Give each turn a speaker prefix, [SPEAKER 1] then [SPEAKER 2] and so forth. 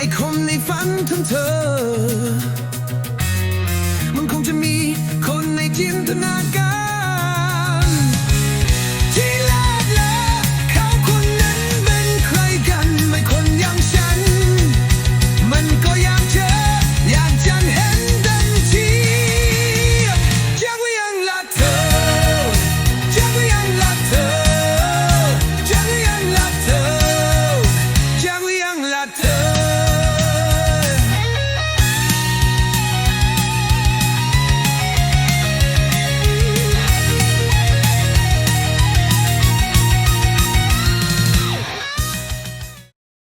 [SPEAKER 1] ไอ้คนในฝันของเธอ